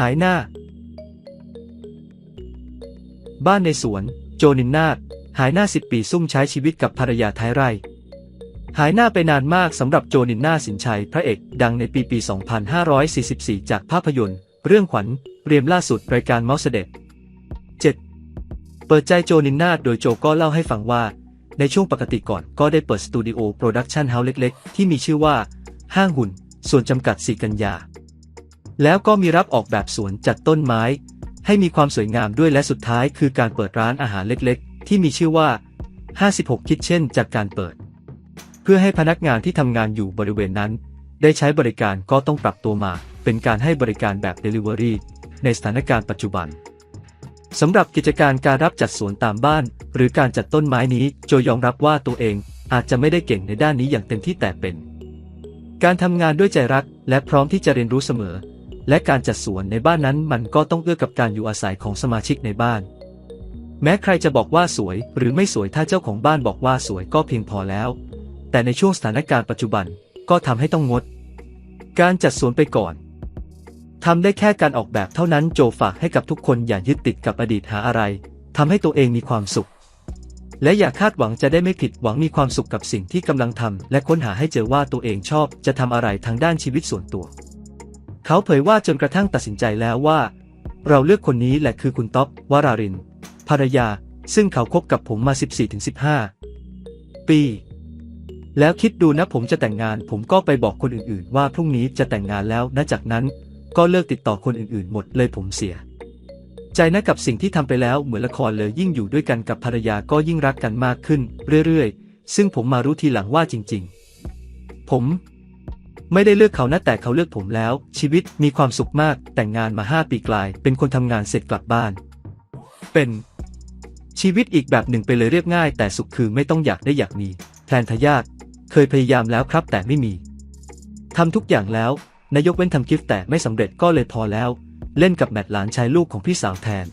หายหน้า บ้านในสวน โจนินนาหายหน้าสิบปีซุ่มใช้ชีวิตกับภรรยาท้ายไร่ หายหน้าไปนานมากสำหรับโจนินนาสินชัยพระเอก ดังในปีปี 2544 จากภาพยนตร์ เรื่องขวัญเรียมล่าสุดรายการเมาส์เสด็จ 7. เปิดใจโจนินนาโดยโจก็เล่าให้ฟังว่า ในช่วงปกติก่อนก็ได้เปิดสตูดิโอโปรดักชันเฮาส์เล็ก ๆ ที่มีชื่อว่า ห้างหุ่น ส่วนจำกัดสีกันยา แล้วก็มีรับออกแบบสวนจัดต้นไม้ ให้มีความสวยงามด้วยและสุดท้ายคือการเปิดร้านอาหารเล็กๆ ที่มีชื่อว่า 56 คิดเช่น จากการเปิด เพื่อให้พนักงานที่ทำงานอยู่บริเวณนั้น ได้ใช้บริการก็ต้องปรับตัวมา เป็นการให้บริการแบบ Delivery ในสถานการณ์ปัจจุบันสำหรับกิจการการรับจัดสวนตามบ้าน หรือการจัดต้นไม้นี้โจยอมรับว่าตัวเองอาจจะไม่ได้เก่งในด้านนี้อย่างเต็มที่แต่เป็น การทำงานด้วยใจรักและพร้อมที่จะเรียนรู้เสมอ และการจัดสวนในบ้านนั้นมันก็ต้องเอื้อกับการอยู่อาศัยของสมาชิกในบ้าน แม้ใครจะบอกว่าสวยหรือไม่สวยถ้าเจ้าของบ้านบอกว่าสวยก็เพียงพอแล้ว แต่ในช่วงสถานการณ์ปัจจุบันก็ทำให้ต้องงด การจัดสวนไปก่อนทำได้แค่การออกแบบเท่านั้นโจฝากให้กับทุกคนอย่ายึดติดกับอดีตหาอะไรทำให้ตัวเองมีความสุข และอย่าคาดหวังจะได้ไม่ผิดหวังมีความสุขกับสิ่งที่กำลังทำและค้นหาให้เจอว่าตัวเองชอบจะทำอะไรทางด้านชีวิตส่วนตัว เขาเผยว่าจนกระทั่งตัดสินใจแล้วว่า เราเลือกคนนี้แหละคือคุณต๊อบวราริน ภรรยา ซึ่งเขาคบกับผมมา 14-15 ปี แล้วคิดดูนะผมจะแต่งงาน ผมก็ไปบอกคนอื่นๆ ว่าพรุ่งนี้จะแต่งงานแล้วนะจากนั้นก็เลิกติดต่อคนอื่นๆ หมดเลยผมเสีย ใจนะกับสิ่งที่ทำไปแล้วเหมือนละครเลยยิ่งอยู่ด้วยกันกับภรรยาก็ยิ่งรักกันมากขึ้น เรื่อยๆ ซึ่งผมมารู้ทีหลังว่าจริง ๆ ผม ไม่ได้เลือกเขานะแต่เขาเลือกผมแล้ว ชีวิตมีความสุขมาก แต่งงานมาห้าปีกลาย เป็นคนทำงานเสร็จกลับบ้าน เป็น ชีวิตอีกแบบหนึ่งไปเลยเรียบง่าย แต่สุขคือไม่ต้องอยากได้อยากมีแพลนทายาทเคยพยายามแล้วครับแต่ไม่มีทำทุกอย่างแล้วนายกเว้นทำกิฟต์แต่ไม่สำเร็จก็เลยพอแล้ว เล่นกับแมทหลานชายลูกของพี่สาวแทน